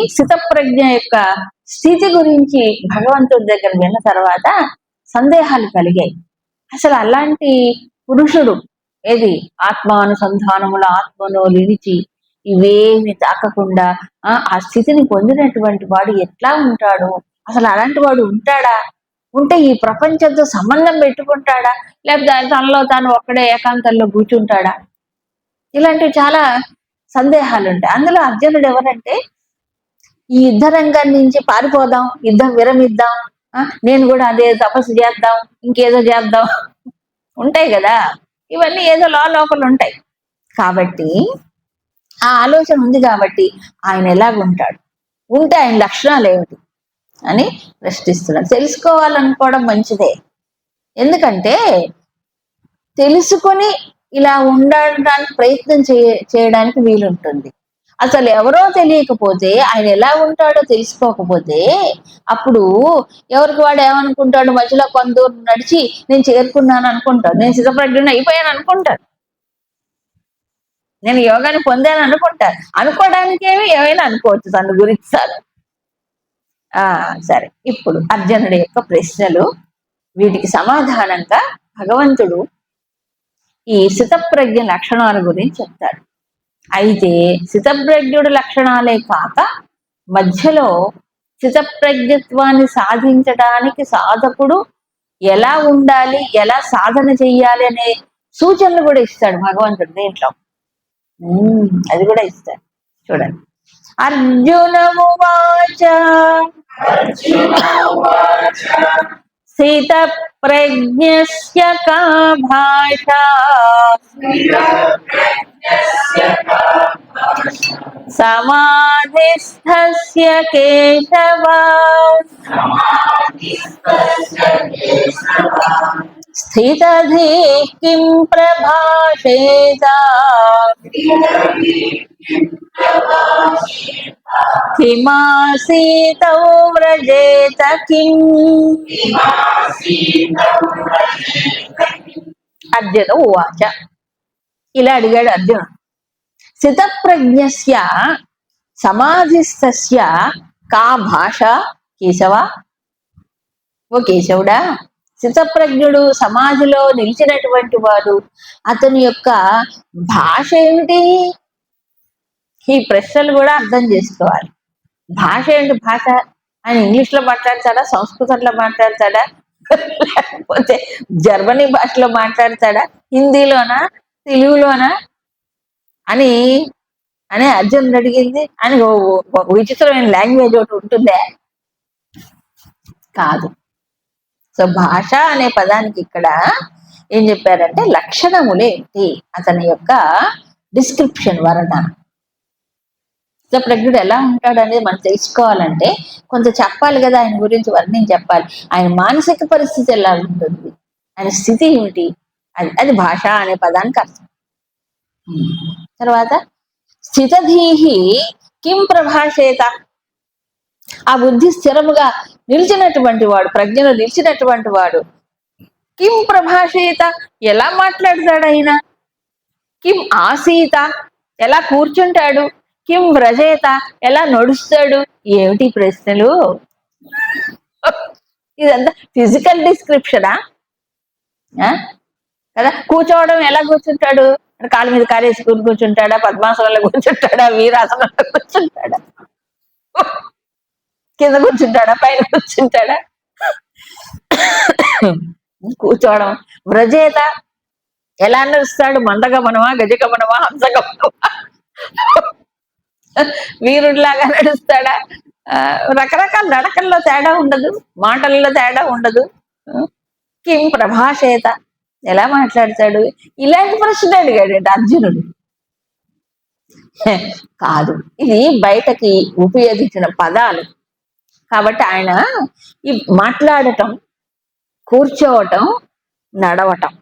అర్జునుడికి స్థితప్రజ్ఞ యొక్క స్థితి గురించి భగవంతుడి దగ్గర విన్న తర్వాత సందేహాలు కలిగాయి. అసలు అలాంటి పురుషుడు ఏది? ఆత్మానుసంధానముల ఆత్మను నిలిచి ఇవేమి తాకకుండా ఆ ఆ స్థితిని పొందినటువంటి వాడు ఎట్లా ఉంటాడు? అసలు అలాంటి వాడు ఉంటాడా? ఉంటే ఈ ప్రపంచంతో సంబంధం పెట్టుకుంటాడా? లేకపోతే తనలో తాను ఒక్కడే ఏకాంతంలో కూర్చుంటాడా? ఇలాంటివి చాలా సందేహాలు ఉంటాయి. అందులో అర్జునుడు ఎవరంటే ఈ యుద్ధ రంగం నుంచి పారిపోదాం యుద్ధం విరమిద్దాం నేను కూడా అదే తపస్సు చేద్దాం ఇంకేదో చేద్దాం. ఉంటాయి కదా? ఇవన్నీ ఏదో లోపల ఉంటాయి. కాబట్టి ఆ ఆలోచన ఉంది కాబట్టి ఆయన ఎలాగుంటాడు ఉంటే ఆయన లక్షణాలు ఏమిటి అని ప్రశ్నిస్తున్నాడు. తెలుసుకోవాలనుకోవడం మంచిదే. ఎందుకంటే తెలుసుకొని ఇలా ఉండడానికి ప్రయత్నం చేయ చేయడానికి వీలుంటుంది. అసలు ఎవరో తెలియకపోతే ఆయన ఎలా ఉంటాడో తెలుసుకోకపోతే అప్పుడు ఎవరికి వాడు ఏమనుకుంటాడు? మధ్యలో కొంత దూరం నడిచి నేను చేరుకున్నాను అనుకుంటాడు. నేను సిద్ధప్రజ్ఞ అయిపోయాను అనుకుంటాను నేను యోగాని పొందాను అనుకుంటాను. అనుకోవడానికేమి ఏమైనా అనుకోవచ్చు తన గురించి సార్. ఆ సరే. ఇప్పుడు అర్జునుడి యొక్క ప్రశ్నలు. వీటికి సమాధానంగా భగవంతుడు ఈ సితప్రజ్ఞ లక్షణాల గురించి చెప్తాడు. అయితే సితప్రజ్ఞుడు లక్షణాలే కాక మధ్యలో సితప్రజ్ఞత్వాన్ని సాధించడానికి సాధకుడు ఎలా ఉండాలి ఎలా సాధన చెయ్యాలి అనే సూచనలు కూడా ఇస్తాడు భగవంతుడు దీంట్లో. ఉమ్, అది కూడా ఇస్తాడు. చూడండి. అర్జునము వాచ. స్థిత ప్రజ్ఞస్య కా భాష సమాధిస్థస్య కేశవ స్థితధీ కిం ప్రభాషేత కిమాసీతౌ వ్రజేత కిం అర్జున ఉవాచ ఇలా అడిగాడు అర్జునుడు స్థితప్రజ్ఞస్య సమాధిస్థస్య కా భాష కేశవ? ఓ కేశవుడా స్థితప్రజ్ఞుడు సమాధిలో నిలిచినటువంటి వాడు అతని యొక్క భాష ఏమిటి? ఈ ప్రశ్నలు కూడా అర్థం చేసుకోవాలి. భాష ఏంటి భాష? ఆయన ఇంగ్లీష్లో మాట్లాడతాడా? సంస్కృతంలో మాట్లాడతాడా? లేకపోతే జర్మనీ భాషలో మాట్లాడతాడా? హిందీలోనా? తెలుగులోనా? అని అని అర్జున్ అడిగింది. అని విచిత్రమైన లాంగ్వేజ్ ఒకటి ఉంటుందే. కాదు. సో భాష అనే పదానికి ఇక్కడ ఏం చెప్పారంటే లక్షణములేంటి అతని యొక్క డిస్క్రిప్షన్ వర్ణన సో ప్రజ్ఞుడు ఎలా ఉంటాడు అనేది మనం తెలుసుకోవాలంటే కొంత చెప్పాలి కదా ఆయన గురించి వర్ణించి చెప్పాలి. ఆయన మానసిక పరిస్థితి ఎలా ఉంటుంది? ఆయన స్థితి ఏమిటి? అది అది భాష అనే పదానికి అర్థం. తర్వాత స్థితధీహి కిం ప్రభాషేత? ఆ బుద్ధి స్థిరముగా నిలిచినటువంటి వాడు ప్రజ్ఞలో నిలిచినటువంటి వాడు కిం ప్రభాషేత? ఎలా మాట్లాడతాడు ఆయన? కిం ఆసీత? ఎలా కూర్చుంటాడు? కిం వ్రజేత? ఎలా నడుస్తాడు? ఏమిటి ప్రశ్నలు? ఇదంతా ఫిజికల్ డిస్క్రిప్షనా? కదా? కూర్చోవడం ఎలా కూర్చుంటాడు? కాళ్ళ మీద కారేసుకుని కూర్చుంటాడా? పద్మాసనంలో కూర్చుంటాడా? వీరాసనంలో కూర్చుంటాడా? కింద కూర్చుంటాడా? పైన కూర్చుంటాడా? కూర్చోవడం. వ్రజేత ఎలా నడుస్తాడు? మందగమనమా గజగమనమా హంసగమనమా వీరుడిలాగా నడుస్తాడా? ఆ, రకరకాల నడకల్లో తేడా ఉండదు. మాటల్లో తేడా ఉండదు. కిం ప్రభాషేత. ఎలా మాట్లాడతాడు? ఇలాంటి ప్రశ్న అడిగాడు అర్జునుడు? కాదు. ఇది బయటకి ఉపయోగించిన పదాలు. కాబట్టి ఆయన ఈ మాట్లాడటం కూర్చోవటం నడవటం.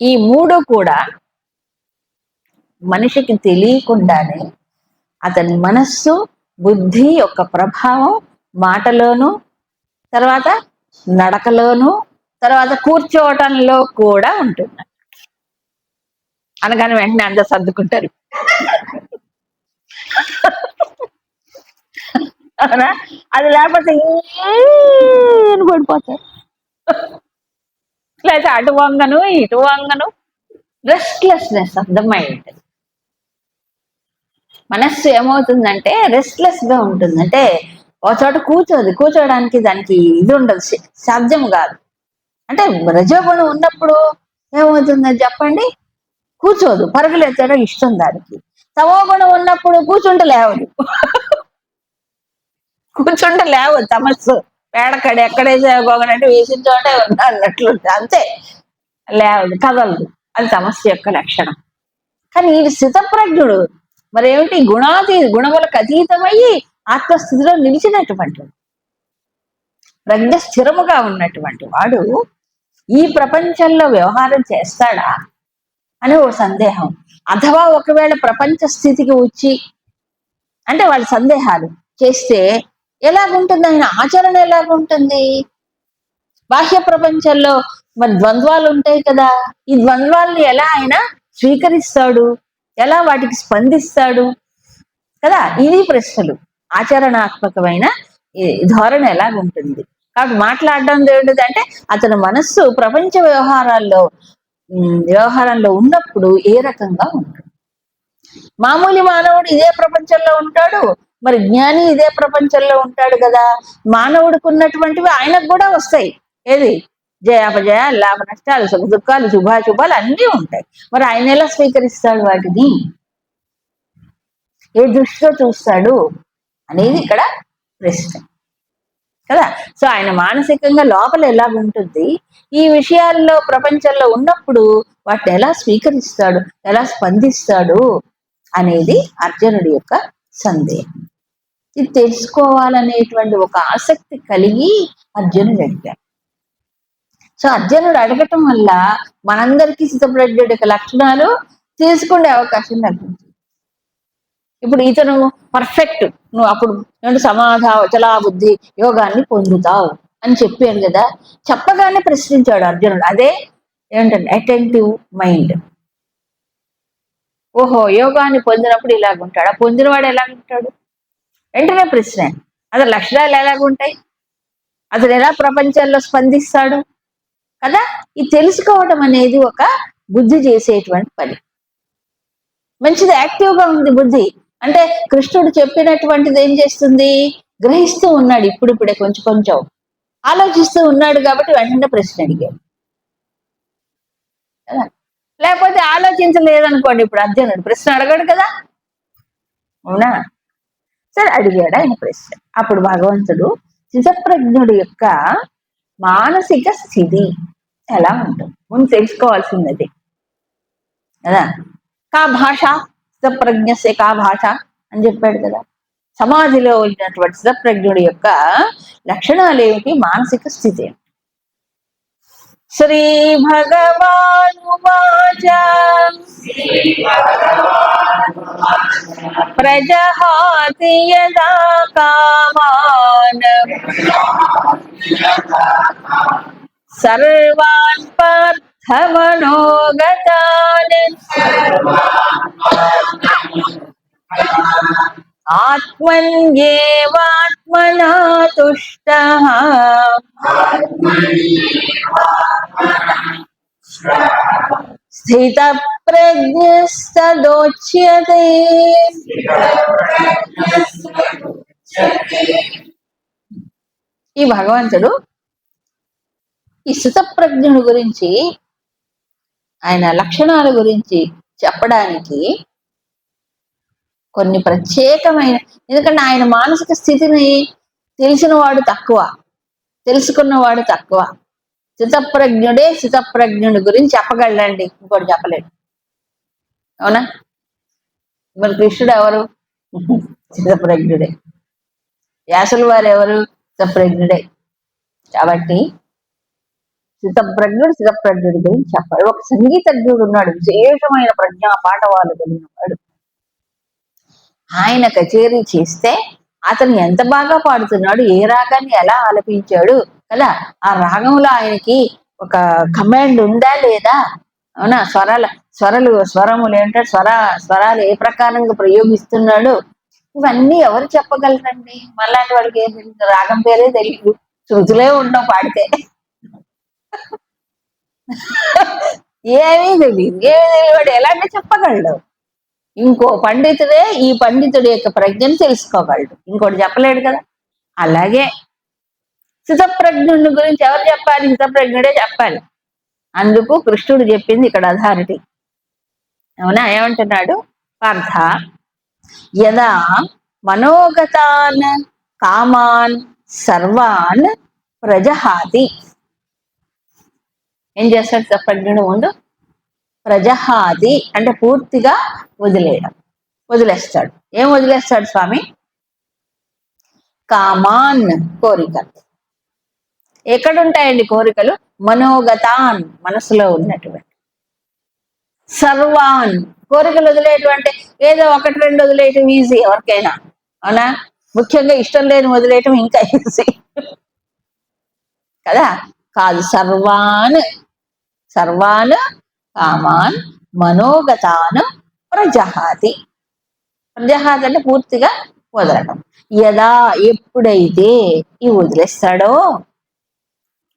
ఈ మూడు కూడా మనిషికి తెలియకుండానే అతని మనస్సు బుద్ధి యొక్క ప్రభావం మాటలోను తర్వాత నడకలోను తర్వాత కూర్చోవటంలో కూడా ఉంటుంది అనగానే వెంటనే అందరు సర్దుకుంటారు. అవునా? అది లేకపోతే అని పడిపోతారు లేకపోతే అటు వంగను ఇటు వంగను. రెస్ట్లెస్నెస్ ఆఫ్ ద మైండ్ మనస్సు ఏమవుతుందంటే రెస్ట్లెస్గా ఉంటుంది అంటే ఒక చోట కూర్చోదు. కూర్చోడానికి దానికి ఇది ఉండదు. స- సాధ్యం కాదు. అంటే రజోగుణం ఉన్నప్పుడు ఏమవుతుందని చెప్పండి? కూర్చోదు. పరుగులు ఎత్తడం ఇష్టం దానికి. తమోగుణం ఉన్నప్పుడు కూర్చుంట లేవదు. కూర్చుంట లేవు తమస్సు. పేడక్కడ ఎక్కడైతే గొగనంటే వేసిన చోటే ఉంది అన్నట్లు అంతే. లేవదు. కదలదు. అది తమస్సు యొక్క లక్షణం. కానీ ఇది స్థితప్రజ్ఞుడు. మరి ఏమిటి గుణాతీ గుణములకు అతీతమయ్యి ఆత్మస్థితిలో నిలిచినటువంటి ప్రజ్ఞ స్థిరముగా ఉన్నటువంటి వాడు ఈ ప్రపంచంలో వ్యవహారం చేస్తాడా అని ఓ సందేహం. అథవా ఒకవేళ ప్రపంచ స్థితికి వచ్చి అంటే వాళ్ళ సందేహాలు చేస్తే ఎలాగుంటుంది? ఆయన ఆచరణ ఎలాగుంటుంది? బాహ్య ప్రపంచంలో మరి ద్వంద్వాలు ఉంటాయి కదా. ఈ ద్వంద్వాలను ఎలా ఆయన స్వీకరిస్తాడు? ఎలా వాటికి స్పందిస్తాడు? కదా? ఇది ప్రశ్నలు. ఆచరణాత్మకమైన ధోరణ ధోరణి ఎలాగుంటుంది? కాబట్టి మాట్లాడడం ఏంటిదంటే అతని మనస్సు ప్రపంచ వ్యవహారాల్లో వ్యవహారంలో ఉన్నప్పుడు ఏ రకంగా ఉంటుంది. మామూలు మానవుడు ఇదే ప్రపంచంలో ఉంటాడు మరి జ్ఞాని ఇదే ప్రపంచంలో ఉంటాడు కదా? మానవుడికి ఉన్నటువంటివి ఆయనకు కూడా వస్తాయి. ఏది? జయాపజయాలు లాభ నష్టాలు సుఖ దుఃఖాలు శుభాశుభాలు అన్నీ ఉంటాయి. మరి ఆయన ఎలా స్వీకరిస్తాడు వాటిని? ఏ దృష్టితో చూస్తాడు అనేది ఇక్కడ ప్రశ్న. కదా? సో ఆయన మానసికంగా లోపల ఎలా ఉంటుంది? ఈ విషయాల్లో ప్రపంచంలో ఉన్నప్పుడు వాటిని ఎలా స్వీకరిస్తాడు? ఎలా స్పందిస్తాడు? అనేది అర్జునుడి యొక్క సందేహం. ఇది తెలుసుకోవాలనేటువంటి ఒక ఆసక్తి కలిగి అర్జునుడు అడిగాడు. సో అర్జునుడు అడగటం వల్ల మనందరికీ సిద్ధపడ్డ లక్షణాలు తీసుకునే అవకాశం లభించింది. ఇప్పుడు ఇతను పర్ఫెక్ట్ నువ్వు అప్పుడు నేను సమాధ వచలా బుద్ధి యోగాన్ని పొందుతావు అని చెప్పాను కదా. చెప్పగానే ప్రశ్నించాడు అర్జునుడు. అదే ఏంటంటే అటెంటివ్ మైండ్ ఓహో యోగాన్ని పొందినప్పుడు ఇలాగుంటాడు. ఆ పొందినవాడు ఎలాగుంటాడు? వెంటనే ప్రశ్న. అతని లక్షణాలు ఎలాగుంటాయి? అతను ఎలా ప్రపంచంలో స్పందిస్తాడు? కదా? ఇది తెలుసుకోవటం అనేది ఒక బుద్ధి చేసేటువంటి పని. మంచిది యాక్టివ్గా ఉంది బుద్ధి. అంటే కృష్ణుడు చెప్పినటువంటిది ఏం చేస్తుంది? గ్రహిస్తూ ఉన్నాడు ఇప్పుడిప్పుడే కొంచెం కొంచెం. ఆలోచిస్తూ ఉన్నాడు కాబట్టి వెంటనే ప్రశ్న అడిగాడు. కదా? లేకపోతే ఆలోచించలేదనుకోండి ఇప్పుడు అర్జునుడు ప్రశ్న అడగడు కదా? అవునా? సరే అడిగాడు ఆయన ప్రశ్న. అప్పుడు భగవంతుడు చిత్తప్రజ్ఞుడి యొక్క మానసిక స్థితి ఎలా ఉంటుంది? ముందు తెలుసుకోవాల్సింది కదా? కా భాష? చిత్తప్రజ్ఞసే కా భాష అని చెప్పాడు కదా సమాధిలో ఉన్నటువంటి చిత్తప్రజ్ఞుడి యొక్క లక్షణాలు ఏమిటి మానసిక స్థితి ఏమిటి? శ్రీ భగవానువాచ ప్రజహాతి యదా కామాన్ సర్వాన్ పార్థమనోగతాన్ ఆత్మన్యేవాత్మనా తుష్ట స్థిత ప్రజ్ఞస్తదోచ్యతే ఈ భగవంతుడు ఈ స్థితప్రజ్ఞుడు గురించి ఆయన లక్షణాల గురించి చెప్పడానికి కొన్ని ప్రత్యేకమైన ఎందుకంటే ఆయన మానసిక స్థితిని తెలిసిన వాడు తక్కువ తెలుసుకున్నవాడు తక్కువ. స్థితప్రజ్ఞుడే స్థితప్రజ్ఞుడి గురించి చెప్పగలండి ఇంకోటి చెప్పలేడు అవునా? మరి కృష్ణుడు ఎవరు? స్థితప్రజ్ఞుడే. వ్యాసుల వారు ఎవరు? స్థితప్రజ్ఞుడే. కాబట్టి సిద్ధప్రజ్ఞుడు సిద్ధప్రజ్ఞుడి గురించి చెప్పాడు ఒక సంగీతజ్ఞుడు ఉన్నాడు విశేషమైన ప్రజ్ఞా పాఠవాలు కలిగినవాడు ఆయన కచేరీ చేస్తే అతను ఎంత బాగా పాడుతున్నాడు ఏ రాగాన్ని ఎలా ఆలపించాడు కదా? ఆ రాగంలో ఆయనకి ఒక కమాండ్ ఉందా లేదా? అవునా? స్వరాల స్వరలు స్వరములు ఏంటంటే స్వర స్వరాలు ఏ ప్రకారంగా ప్రయోగిస్తున్నాడు? ఇవన్నీ ఎవరు చెప్పగలరండి? మళ్ళాంటి వాడికి ఏం రాగం పేరే తెలియదు శృతులే ఉండవు పాడితే. ఏమీ తెలియదు ఏమీ తెలియదు వాడు ఎలాంటి చెప్పగలడు? ఇంకో పండితుడే ఈ పండితుడి యొక్క ప్రజ్ఞను తెలుసుకోగలడు. ఇంకోటి చెప్పలేడు కదా? అలాగే స్థితప్రజ్ఞుడి గురించి ఎవరు చెప్పాలి? స్థితప్రజ్ఞుడే చెప్పాలి. అందుకు కృష్ణుడు చెప్పింది ఇక్కడ అథారిటీ అవునా? ఏమంటున్నాడు? పార్థ యదా మనోగతాన్ కామాన్ సర్వాన్ ప్రజహాతి. ఏం చేస్తాడు చెప్పండి ముందు. ప్రజహాది అంటే పూర్తిగా వదిలేయడం. వదిలేస్తాడు. ఏం వదిలేస్తాడు స్వామి? కామాన్ కోరికలు. ఎక్కడుంటాయండి కోరికలు? మనోగతాన్ మనసులో ఉన్నటువంటి. సర్వాన్. కోరికలు వదిలేటువంటి. ఏదో ఒకటి రెండు వదిలేయటం ఈజీ ఎవరికైనా. అవునా? ముఖ్యంగా ఇష్టం లేని వదిలేయటం ఇంకా ఈజీ కదా? కాదు. సర్వాన్ సర్వాన్ కామాన్ మనోగతాన్ ప్రజహాతి. ప్రజహాతి అంటే పూర్తిగా వదలడం యదా ఎప్పుడైతే ఈ వదిలేస్తాడో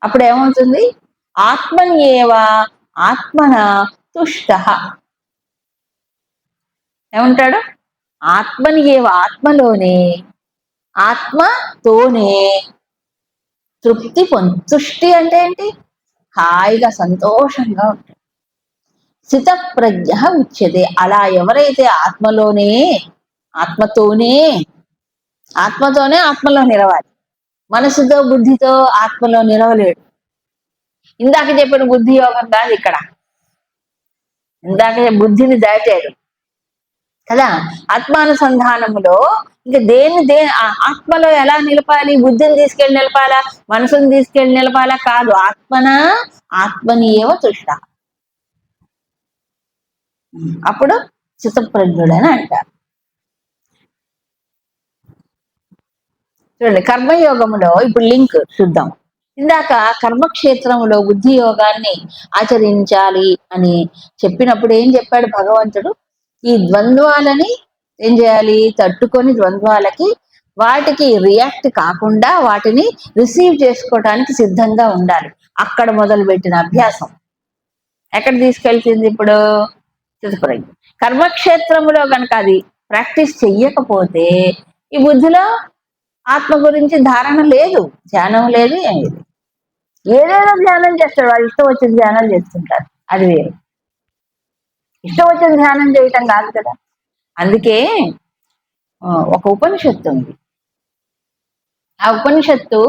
అప్పుడు ఏమవుతుంది ఆత్మని ఏవా ఆత్మన తుష్ట. ఏమంటాడు? ఆత్మని ఏవ ఆత్మలోనే ఆత్మతోనే తృప్తి పొంది తుష్టి అంటే ఏంటి? హాయిగా సంతోషంగా ఉంటుంది స్థిత ప్రజ్ఞ ఉచ్యతే అలా ఎవరైతే ఆత్మలోనే ఆత్మతోనే ఆత్మతోనే ఆత్మలో నిలవాలి. మనసుతో బుద్ధితో ఆత్మలో నిలవలేడు. ఇందాక చెప్పిన బుద్ధి యోగం కాదు ఇక్కడ. ఇందాక బుద్ధిని దాటాడు కదా? ఆత్మానుసంధానములో ఇంకా దేన్ని దే ఆ- ఆత్మలో ఎలా నిలపాలి? బుద్ధిని తీసుకెళ్ళి నిలపాలా? మనసుని తీసుకెళ్ళి నిలపాలా? కాదు. ఆత్మన? ఆత్మని ఏవ తుష్ట. అప్పుడు చిత్తప్రజ్ఞుడని అంటారు. చూడండి కర్మయోగములో ఇప్పుడు లింక్ చూద్దాం. ఇందాక కర్మక్షేత్రంలో బుద్ధి యోగాన్ని ఆచరించాలి అని చెప్పినప్పుడు ఏం చెప్పాడు భగవంతుడు? ఈ ద్వంద్వాలని ఏం చేయాలి? తట్టుకొని ద్వంద్వాలకి వాటికి రియాక్ట్ కాకుండా వాటిని రిసీవ్ చేసుకోవడానికి సిద్ధంగా ఉండాలి. అక్కడ మొదలుపెట్టిన అభ్యాసం. ఎక్కడ తీసుకెళ్తుంది ఇప్పుడు? చిత్తప్రజ్ఞ కర్మక్షేత్రంలో కనుక అది ప్రాక్టీస్ చెయ్యకపోతే ఈ బుద్ధిలో ఆత్మ గురించి ధారణ లేదు. ధ్యానం లేదు ఏం లేదు. ఏదేదో ధ్యానం చేస్తాడు. వాళ్ళు ఇష్టం వచ్చిన ధ్యానం చేస్తుంటారు అది వేరు. ఇష్టం వచ్చిన ధ్యానం చేయటం కాదు కదా. అందుకే ఒక ఉపనిషత్తు ఉంది. ఆ ఉపనిషత్తు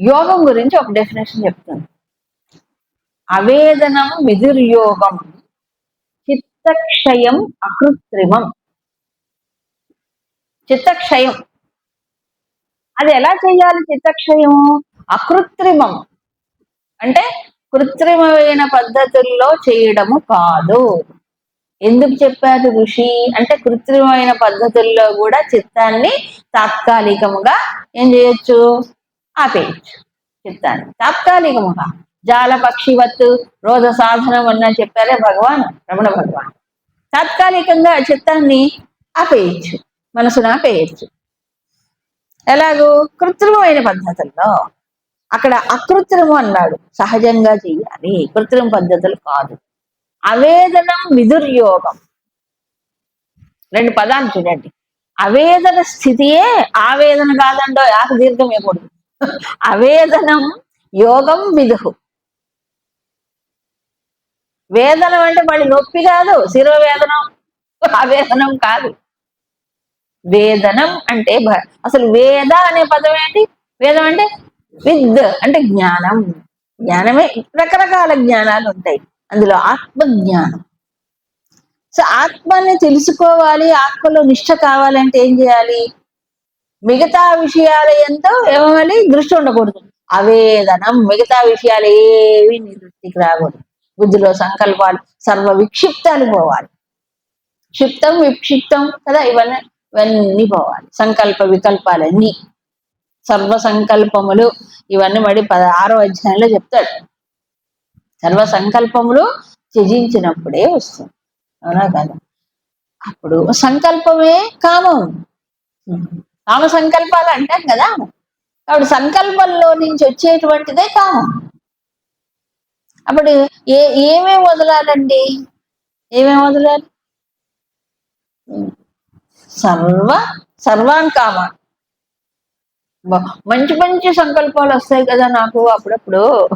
యోగం గురించి ఒక డెఫినేషన్ చెప్తుంది. అవేదనం విదుర్యోగం చిత్తక్షయం అకృత్రిమం. చిత్తక్షయం. అది ఎలా చేయాలి చిత్తక్షయం అకృత్రిమం. అంటే కృత్రిమమైన పద్ధతుల్లో చేయడము కాదు. ఎందుకు చెప్పారు ఋషి? అంటే కృత్రిమమైన పద్ధతుల్లో కూడా చిత్తాన్ని తాత్కాలికముగా ఏం చేయొచ్చు? ఆపేయచ్చు చిత్తాన్ని. తాత్కాలికముగా. జాల పక్షివత్తు రోజ సాధనం అన్న చెప్పారే భగవాన్ రమణ భగవాన్. తాత్కాలికంగా చిత్తాన్ని ఆపేయచ్చు మనసును ఆపేయచ్చు. ఎలాగూ? కృత్రిమమైన పద్ధతుల్లో. అక్కడ అకృత్రిమం అన్నాడు. సహజంగా చెయ్యాలి కృత్రిమ పద్ధతులు కాదు. అవేదనం విదుర్యోగం. రెండు పదాలు చూడండి. అవేదన స్థితియే ఆవేదన కాదండో యాక దీర్ఘం ఇవ్వకూడదు. అవేదనం యోగం విదుహు. వేదనం అంటే మళ్ళీ నొప్పి కాదు శిరోవేదనం ఆవేదనం కాదు. వేదనం అంటే అసలు వేద అనే పదం ఏంటి? వేదం అంటే విద్ అంటే జ్ఞానం. జ్ఞానమే రకరకాల జ్ఞానాలు ఉంటాయి. అందులో ఆత్మ జ్ఞానం సో ఆత్మని తెలుసుకోవాలి ఆత్మలో నిష్ట కావాలంటే ఏం చేయాలి? మిగతా విషయాల ఎంతో ఏమని దృష్టి ఉండకూడదు. అవేదనం మిగతా విషయాలు ఏవి నీ దృష్టికి రాకూడదు. బుద్ధిలో సంకల్పాలు సర్వ విక్షిప్తాలు పోవాలి. క్షిప్తం విక్షిప్తం కదా? ఇవన్నీ ఇవన్నీ పోవాలి. సంకల్ప వికల్పాలన్నీ. సర్వ సంకల్పములు ఇవన్నీ మడి పదహారో అధ్యాయంలో చెప్తాడు. సర్వ సంకల్పములు త్యజించినప్పుడే వస్తుంది. అవునా కదా? అప్పుడు సంకల్పమే కామం. కామ సంకల్పాలు అంటాం కదా. అప్పుడు సంకల్పంలో నుంచి వచ్చేటువంటిదే కామం. అప్పుడు ఏ ఏమేమి వదలాలండి? ఏమేమి వదలాలి? సర్వ సర్వాన్ కామ మంచి మంచి సంకల్పాలు వస్తాయి కదా నాకు అప్పుడప్పుడు.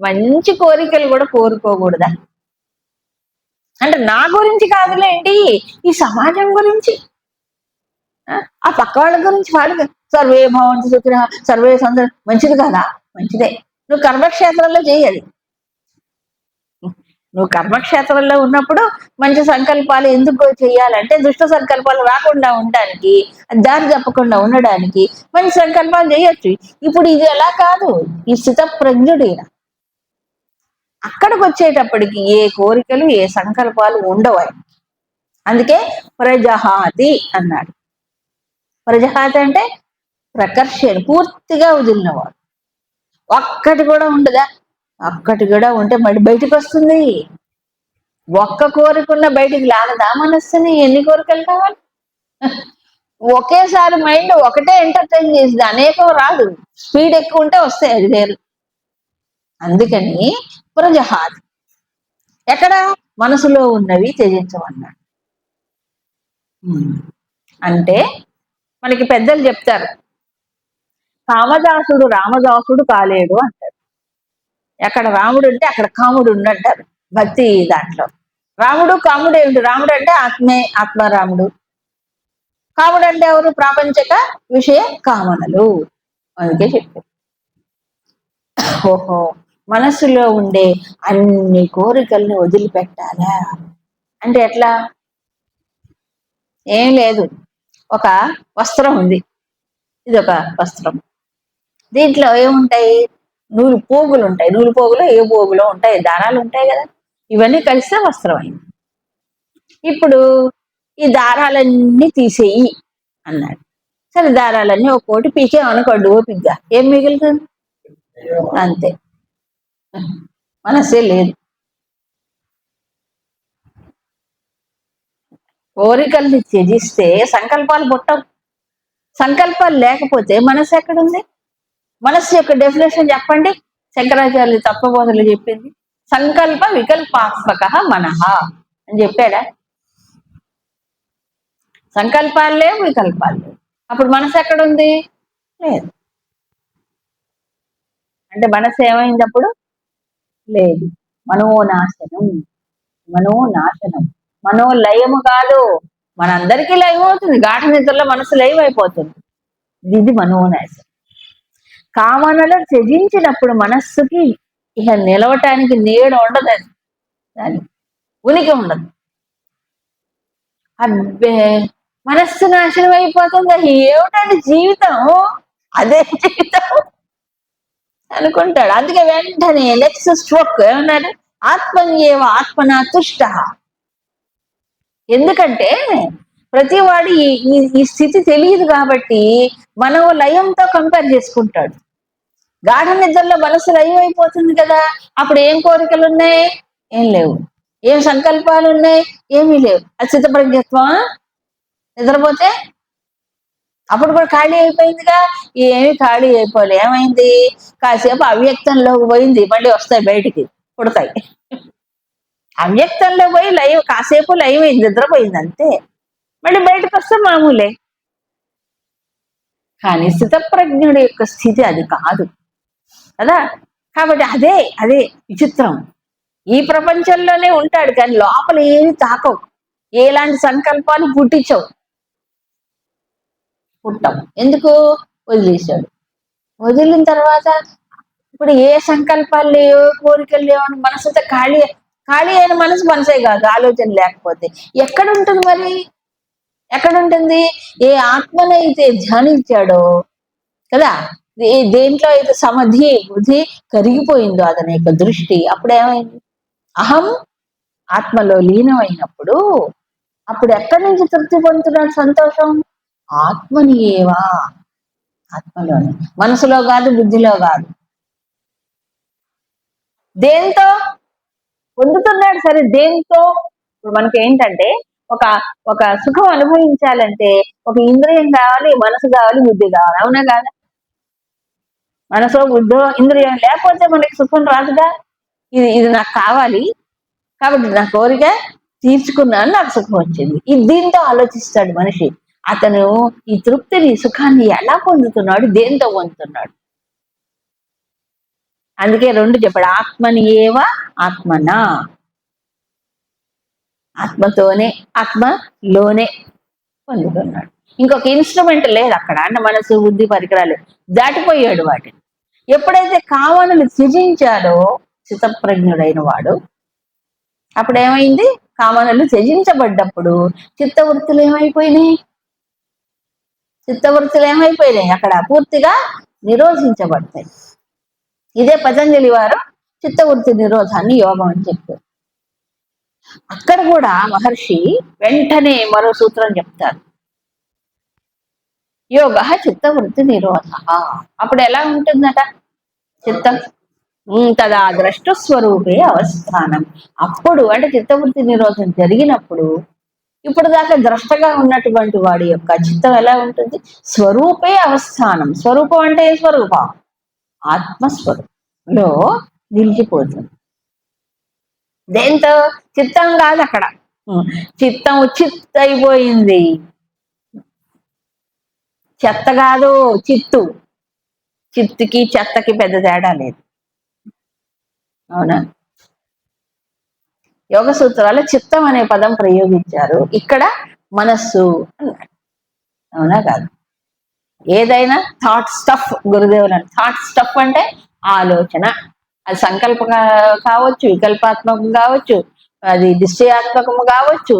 మంచి కోరికలు కూడా కోరుకోకూడదా? అంటే నా గురించి కాదులేండి ఈ సమాజం గురించి. ఆ, పక్క వాళ్ళ గురించి వాళ్ళు సర్వే భవంతి సుఖిన సర్వే సందర్ మంచిది కదా? మంచిదే. నువ్వు కర్మక్షేత్రంలో చేయాలి నువ్వు కర్మక్షేత్రంలో ఉన్నప్పుడు మంచి సంకల్పాలు ఎందుకు చేయాలంటే దుష్ట సంకల్పాలు రాకుండా ఉండడానికి దారి తప్పకుండా ఉండడానికి మంచి సంకల్పాలు చేయొచ్చు. ఇప్పుడు ఇది ఎలా కాదు. ఈ స్థిత అక్కడికి వచ్చేటప్పటికి ఏ కోరికలు ఏ సంకల్పాలు ఉండవు అందుకే ప్రజహాతి అన్నాడు. ప్రజహాతి అంటే ప్రకర్షణ పూర్తిగా వదిలినవాడు. ఒక్కటి కూడా ఉండదా? అక్కటి కూడా ఉంటే మళ్ళీ బయటికి వస్తుంది ఒక్క కోరికన్న బయటికి లాగదా మనస్సుని? ఎన్ని కోరికలు కావాలి? ఒకేసారి మైండ్ ఒకటే ఎంటర్టైన్ చేసింది. అనేకం రాదు. స్పీడ్ ఎక్కువ ఉంటే వస్తాయి అది వేరు అందుకని ప్రజహాది. ఎక్కడ? మనసులో ఉన్నవి త్యజించమన్నాడు. అంటే మనకి పెద్దలు చెప్తారు. కామదాసుడు రామదాసుడు కాలేడు అంటారు. ఎక్కడ రాముడు ఉంటే అక్కడ కాముడు ఉండంటారు భక్తి దాంట్లో. రాముడు కాముడు ఏమిటి? రాముడు అంటే ఆత్మే ఆత్మారాముడు. కాముడు అంటే ఎవరు? ప్రాపంచక విషయ కామనలు. అందుకే చెప్పారు. ఓహో మనసులో ఉండే అన్ని కోరికల్ని వదిలిపెట్టాలా? అంటే ఎట్లా? ఏం లేదు. ఒక వస్త్రం ఉంది. ఇది ఒక వస్త్రం. దీంట్లో ఏముంటాయి? నూలు పోగులు ఉంటాయి. నూలు పోగులు ఏ పోగులో ఉంటాయి? దారాలు ఉంటాయి కదా. ఇవన్నీ కలిస్తే వస్త్రం అయింది ఇప్పుడు ఈ దారాలన్నీ తీసేయి అన్నాడు. సరే దారాలన్నీ ఒక్కోటి పీకేమనుకోండి ఓపిగ్గా. ఏం మిగులుతుంది అంతే. మనసే లేదు. కోరికల్ని త్యజిస్తే సంకల్పాలు పుట్టవు. సంకల్పాలు లేకపోతే మనసు ఎక్కడుంది? మనస్సు యొక్క డెఫినేషన్ చెప్పండి. శంకరాచార్యులు తత్వబోధలు చెప్పింది. సంకల్ప వికల్పాత్మక మనహ అని చెప్పాడా? సంకల్పాలు లేవు వికల్పాలు లేవు. అప్పుడు మనసు ఎక్కడుంది? లేదు. అంటే మనసు ఏమైంది అప్పుడు లేదు. మనోనాశనం. మనోనాశనం. మనోలయము కాదు. మనందరికీ లయం అవుతుంది గాఢ నిద్రలో మనసు లయం అయిపోతుంది ఇది మనోనాశనం. కామనలు త్యజించినప్పుడు మనస్సుకి ఇక నిలవటానికి నీడ ఉండదు అది దాని ఉనికి ఉండదు. అబ్బే మనస్సు నాశనం అయిపోతుంది. ఏమిటండి జీవితం? అదే జీవితం అనుకుంటాడు. అందుకే వెంటనే లెక్స్ స్ట్రోక్ ఏమన్నాడు ఆత్మన్యేవ ఆత్మనా తుష్ట. ఎందుకంటే ప్రతి వాడు ఈ ఈ- ఈ స్థితి తెలియదు కాబట్టి మనం లయంతో కంపేర్ చేసుకుంటాడు. గాఢ నిద్రలో మనసు అయిపోతుంది కదా. అప్పుడు ఏం కోరికలు ఉన్నాయి ఏం లేవు. ఏం సంకల్పాలు ఉన్నాయి ఏమీ లేవు. అది చిత్తప్రజ్ఞత్వమా నిద్రపోతే? అప్పుడు కూడా ఖాళీ అయిపోయిందిగా? ఏమి ఖాళీ అయిపోలే. ఏమైంది? కాసేపు అవ్యక్తంలోకి పోయింది. మళ్ళీ వస్తాయి బయటికి. పుడతాయి. అవ్యక్తంలో పోయి లైవ్ కాసేపు లైవ్ అయింది. నిద్రపోయింది అంతే. మళ్ళీ బయటకు వస్తే మామూలే. కానీ స్థితప్రజ్ఞుడి యొక్క స్థితి అది కాదు. కదా? కాబట్టి అదే అదే విచిత్రం. ఈ ప్రపంచంలోనే ఉంటాడు కానీ లోపల ఏమి తాకవు. ఎలాంటి సంకల్పాలు పుట్టించవు. పుట్టం ఎందుకు? వదిలేశాడు. వదిలిన తర్వాత ఇప్పుడు ఏ సంకల్పాలు లేవు కోరికలు లేవు అని మనసుతో ఖాళీ ఖాళీ అయిన మనసు మనసే కాదు ఆలోచన లేకపోతే. ఎక్కడ ఉంటుంది మరి? ఎక్కడ ఉంటుంది ఏ ఆత్మనైతే ధ్యానించాడో కదా? దేంట్లో అయితే సమధి బుద్ధి కరిగిపోయిందో అతని యొక్క దృష్టి. అప్పుడేమైంది? అహం ఆత్మలో లీనమైనప్పుడు అప్పుడు ఎక్కడి నుంచి తృప్తి పొందుతున్నాడు సంతోషం? ఆత్మని ఏవా? ఆత్మలోనే. మనసులో కాదు బుద్ధిలో కాదు. దేంతో? పొందుతున్నాడు సరే దేంతో? ఇప్పుడు మనకి ఏంటంటే ఒక ఒక సుఖం అనుభవించాలంటే ఒక ఇంద్రియం కావాలి మనసు కావాలి బుద్ధి కావాలి. అవునా కాదా? మనసు బుద్ధో ఇంద్రియం లేకపోతే మనకి సుఖం రాదుగా? ఇది ఇది నాకు కావాలి. కాబట్టి నా కోరిక తీర్చుకున్నాను నాకు సుఖం వచ్చింది. ఇది దీంతో ఆలోచిస్తాడు మనిషి. అతను ఈ తృప్తిని సుఖాన్ని ఎలా పొందుతున్నాడు? దేంతో పొందుతున్నాడు? అందుకే రెండు చెప్పాడు. ఆత్మని ఏవ ఆత్మనా? ఆత్మతోనే ఆత్మలోనే పొందుతున్నాడు. ఇంకొక ఇన్స్ట్రుమెంట్ లేదు అక్కడ. అంటే మనసు బుద్ధి పరికరాలు దాటిపోయాడు వాటిని ఎప్పుడైతే కామనులు త్యజించాడో చిత్తప్రజ్ఞుడైన వాడు అప్పుడు ఏమైంది కామనలు త్యజించబడ్డప్పుడు చిత్తవృత్తులు ఏమైపోయినాయి? చిత్తవృత్తులు ఏమైపోయినాయి? అక్కడ పూర్తిగా నిరోధించబడతాయి. ఇదే పతంజలి వారు చిత్తవృత్తి నిరోధాన్ని యోగం అని చెప్పారు. అక్కడ కూడా మహర్షి వెంటనే మరో సూత్రం చెప్తారు. యోగ చిత్తవృత్తి నిరోధ అప్పుడు ఎలా ఉంటుందట? చిత్తం. తదా ద్రష్ట స్వరూపే అవస్థానం. అప్పుడు అంటే చిత్తవృత్తి నిరోధం జరిగినప్పుడు ఇప్పుడు దాకా ద్రష్టగా ఉన్నటువంటి వాడి యొక్క చిత్తం ఎలా ఉంటుంది? స్వరూపే అవస్థానం. స్వరూపం అంటే ఏ స్వరూపం? ఆత్మస్వరూపంలో నిలిచిపోతుంది. దేంతో? చిత్తం కాదు అక్కడ. చిత్తం చిత్త అయిపోయింది చెత్త కాదు చిత్తు. చిత్తుకి చెత్తకి పెద్ద తేడా లేదు. అవునా? యోగ సూత్రాలు చిత్తం అనే పదం ప్రయోగించారు. ఇక్కడ మనస్సు అన్నాడు. అవునా కాదు? ఏదైనా థాట్ స్టఫ్ గురుదేవులు థాట్ స్టఫ్ అంటే ఆలోచన. అది సంకల్ప కావచ్చు వికల్పాత్మకం కావచ్చు అది నిశ్చయాత్మకము కావచ్చు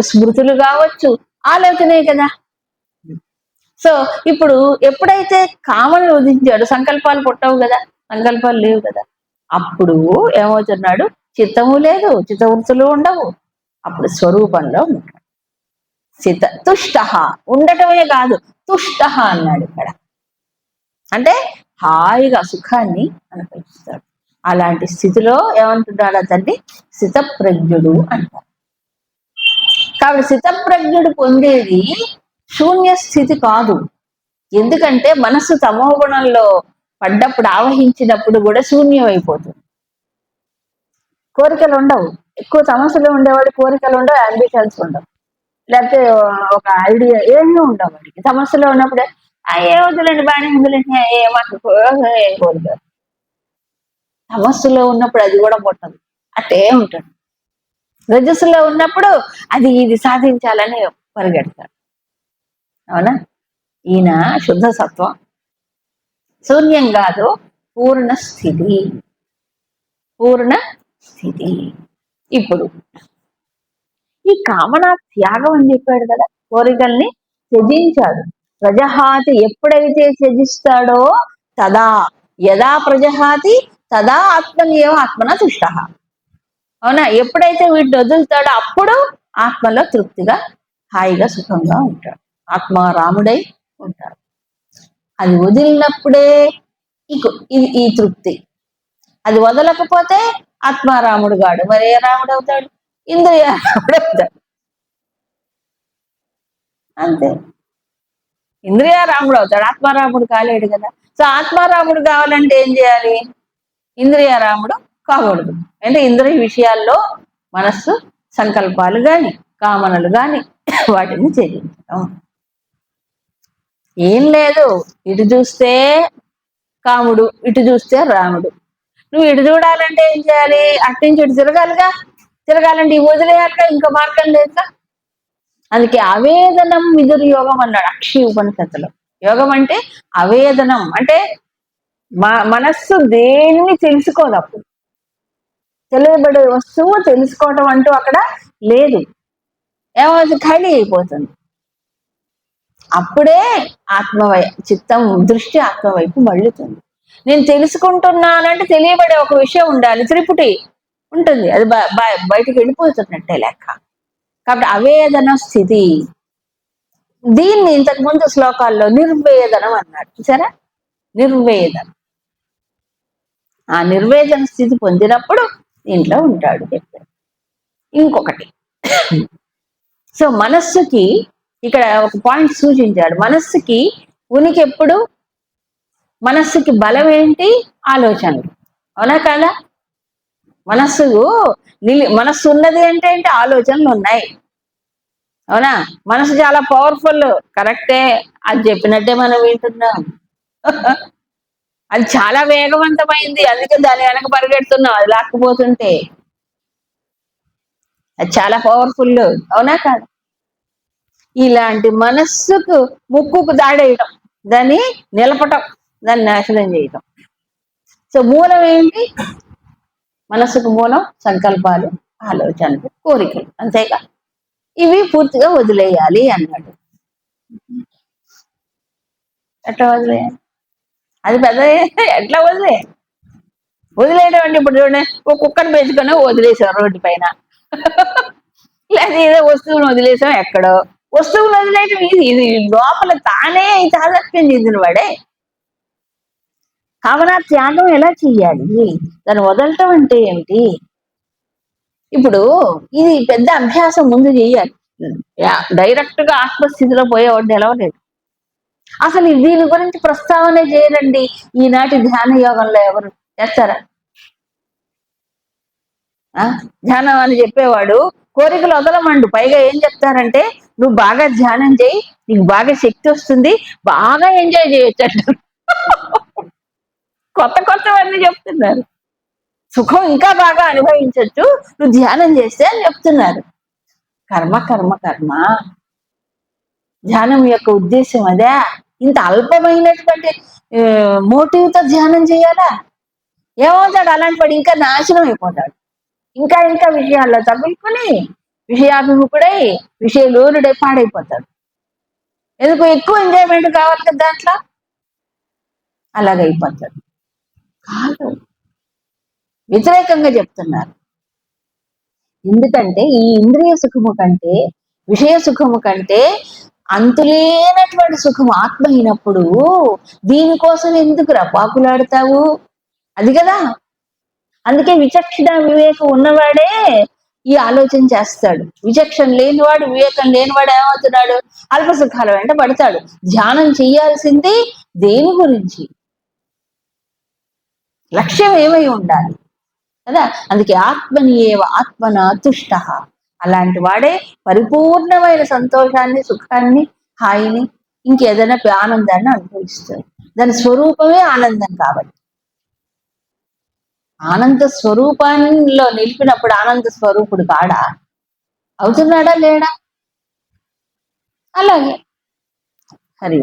స్మృతులు కావచ్చు ఆలోచనే కదా. సో ఇప్పుడు ఎప్పుడైతే కామను ఉదించాడు సంకల్పాలు పుట్టవు కదా సంకల్పాలు లేవు కదా అప్పుడు ఏమవుతున్నాడు? చిత్తము లేదు చిత్తవృత్తులు ఉండవు. అప్పుడు స్వరూపంలో ఉంటాడు. చిత తుష్ట ఉండటమే కాదు తుష్ట అన్నాడు ఇక్కడ. అంటే హాయిగా సుఖాన్ని అనుభవిస్తాడు. అలాంటి స్థితిలో ఏమంటున్నాడు అతన్ని స్థితప్రజ్ఞుడు అంటారు కాబట్టి స్థితప్రజ్ఞుడు పొందేది శూన్య స్థితి కాదు. ఎందుకంటే మనసు తమోగుణంలో పడ్డప్పుడు ఆవహించినప్పుడు కూడా శూన్యం అయిపోతుంది కోరికలు ఉండవు. ఎక్కువ సమస్యలు ఉండేవాడు కోరికలు ఉండవు అంబిషన్స్ ఉండవు. లేకపోతే ఒక ఐడియా ఏమీ ఉండవు వాడికి. సమస్యలో ఉన్నప్పుడే "ఆ, ఏ వద్దులేండి బాగానే ఉందిలేండి ఏ ఏం కోరిక సమస్యలో ఉన్నప్పుడు అది కూడా పుట్టదు అట్టే ఉంటాడు రజస్సులో ఉన్నప్పుడు అది ఇది సాధించాలని పరిగెడతాడు. అవునా? ఈయన శుద్ధ సత్వం. శూన్యం కాదు పూర్ణ స్థితి. పూర్ణ స్థితి. ఇప్పుడు ఈ కామన త్యాగం అని చెప్పాడు కదా కోరికల్ని త్యజించాడు. ప్రజహాతి ఎప్పుడైతే త్యజిస్తాడో తదా యదా ప్రజహాతి తదా ఆత్మనియో ఆత్మన తుష్ట. అవునా? ఎప్పుడైతే వీటిని వదులుతాడో అప్పుడు ఆత్మలో తృప్తిగా హాయిగా సుఖంగా ఉంటాడు. ఆత్మారాముడై ఉంటాడు అది వదిలినప్పుడే ఇక ఇది ఈ తృప్తి. అది వదలకపోతే ఆత్మారాముడు గాడు. మరి ఏ రాముడు అవుతాడు? ఇంద్రియ రాముడు అవుతాడు. అంతే. ఇంద్రియ రాముడు అవుతాడు. ఆత్మారాముడు కాలేడు కదా. సో ఆత్మారాముడు కావాలంటే ఏం చేయాలి? ఇంద్రియ రాముడు కాకూడదు. అంటే ఇంద్రియ విషయాల్లో మనస్సు సంకల్పాలు కాని కామనలు కానీ వాటిని చెల్లించడం ఏం లేదు. ఇటు చూస్తే కాముడు ఇటు చూస్తే రాముడు. నువ్వు ఇటు చూడాలంటే ఏం చేయాలి? అట్టించి ఇటు తిరగాలిగా? తిరగాలంటే ఇవి వదిలేయాలిగా ఇంకా మార్గం లేదుగా అందుకే అవేదనం విదురు యోగం అన్నాడు అక్షి ఉపనిషత్తులో. యోగం అంటే అవేదనం అంటే మా మనస్సు దేన్ని తెలుసుకోదు అప్పుడు. తెలియబడే వస్తువు తెలుసుకోవటం అంటూ అక్కడ లేదు. ఏమవుతుంది? ఖాళీ అయిపోతుంది. అప్పుడే ఆత్మవై చిత్తం దృష్టి ఆత్మ వైపు మళ్ళుతుంది. నేను తెలుసుకుంటున్నానంటే తెలియబడే ఒక విషయం ఉండాలి. త్రిపుటి ఉంటుంది. అది బ- బయటికి వెళ్ళిపోతున్నట్టే లెక్క. కాబట్టి అవేదన స్థితి. దీన్ని ఇంతకు ముందు శ్లోకాల్లో నిర్వేదనం అన్నారు. చూసారా? నిర్వేదనం ఆ నిర్వేదన స్థితి పొందినప్పుడు దీంట్లో ఉంటాడు చెప్పారు ఇంకొకటి. సో మనస్సుకి ఇక్కడ ఒక పాయింట్ సూచించాడు. మనస్సుకి ఉనికి ఎప్పుడు మనస్సుకి బలం ఏంటి? ఆలోచనలు. అవునా కదా? మనస్సు నిలి మనస్సు ఉన్నది అంటే ఏంటి? ఆలోచనలు ఉన్నాయి. అవునా? మనసు చాలా పవర్ఫుల్ కరెక్టే. అది చెప్పినట్టే మనం వింటున్నాం. అది చాలా వేగవంతమైంది. అందుకే దాని వెనక పరిగెడుతున్నాం. అది లాక్కుపోతుంటే. అది చాలా పవర్ఫుల్ అవునా కాదు? ఇలాంటి మనస్సుకు ముక్కుకు దాడేయటం. దాన్ని నిలపటం. దాన్ని నాశనం చేయటం. సో మూలం ఏంటి? మనస్సుకు మూలం సంకల్పాలు ఆలోచనలు కోరికలు. అంతేగా. ఇవి పూర్తిగా వదిలేయాలి అన్నాడు. ఎట్లా వదిలేయాలి? అది పెద్ద ఎట్లా వదిలే? వదిలేయడం అంటే ఇప్పుడు చూడండి ఒక కుక్కను పెంచుకొని వదిలేసాం రోడ్డు పైన. లేదా ఏదో వస్తువును వదిలేసాం ఎక్కడో. వస్తువులు వదిలేయటం ఇది ఇది లోపల తానే చాదత్యం చెందిన వాడే. కావున త్యాగం ఎలా చెయ్యాలి? దాన్ని వదలటం అంటే ఏమిటి? ఇప్పుడు ఇది పెద్ద అభ్యాసం ముందు చెయ్యాలి. డైరెక్ట్గా ఆత్మస్థితిలో పోయేవాడు నిలవలేదు అసలు దీని గురించి ప్రస్తావన చేయరండి ఈనాటి ధ్యాన యోగంలో ఎవరు చేస్తారా? ఆ? ధ్యానం అని చెప్పేవాడు కోరికలు వదలమండు. పైగా ఏం చెప్తారంటే నువ్వు బాగా ధ్యానం చేయి నీకు బాగా శక్తి వస్తుంది బాగా ఎంజాయ్ చేయొచ్చు అంటారు కొత్త కొత్తవన్నీ చెప్తున్నారు. సుఖం ఇంకా బాగా అనుభవించవచ్చు నువ్వు ధ్యానం చేస్తే అని చెప్తున్నారు. కర్మ కర్మ కర్మ. ధ్యానం యొక్క ఉద్దేశం అదే. ఇంత అల్పమైనటువంటి మోటివ్తో ధ్యానం చేయాలా? ఏమవుతాడు? అలాంటి వాడు ఇంకా నాశనం అయిపోతాడు. ఇంకా ఇంకా విషయాల్లో తగులుకొని విషయాభిముఖుడై విషయలోనుడై పాడైపోతాడు. ఎందుకు ఎక్కువ ఎంజాయ్మెంట్ కావాలి కదా దాంట్లో? అలాగైపోతాడు. కాదు. వ్యతిరేకంగా చెప్తున్నారు. ఎందుకంటే ఈ ఇంద్రియ సుఖము కంటే విషయ సుఖము కంటే అంతులేనటువంటి సుఖం ఆత్మ అయినప్పుడు దీనికోసం ఎందుకు రపాకులాడతావు అది కదా. అందుకే విచక్షణ వివేకం ఉన్నవాడే ఈ ఆలోచన చేస్తాడు. విచక్షణ లేనివాడు వివేకం లేనివాడు ఏమవుతున్నాడు? అల్పసుఖాల వెంట పడతాడు. ధ్యానం చేయాల్సింది దేని గురించి? లక్ష్యం ఏమై ఉండాలి? కదా? అందుకే ఆత్మని ఏవ ఆత్మన తుష్ట అలాంటి వాడే పరిపూర్ణమైన సంతోషాన్ని సుఖాన్ని హాయిని ఇంకేదైనా ఆనందాన్ని అనుభవిస్తాడు. దాని స్వరూపమే ఆనందం కాబట్టి. ఆనంద స్వరూపంలో నిలిపినప్పుడు ఆనంద స్వరూపుడు కాడా అవుతున్నాడా లేడా? అలాగే. హరి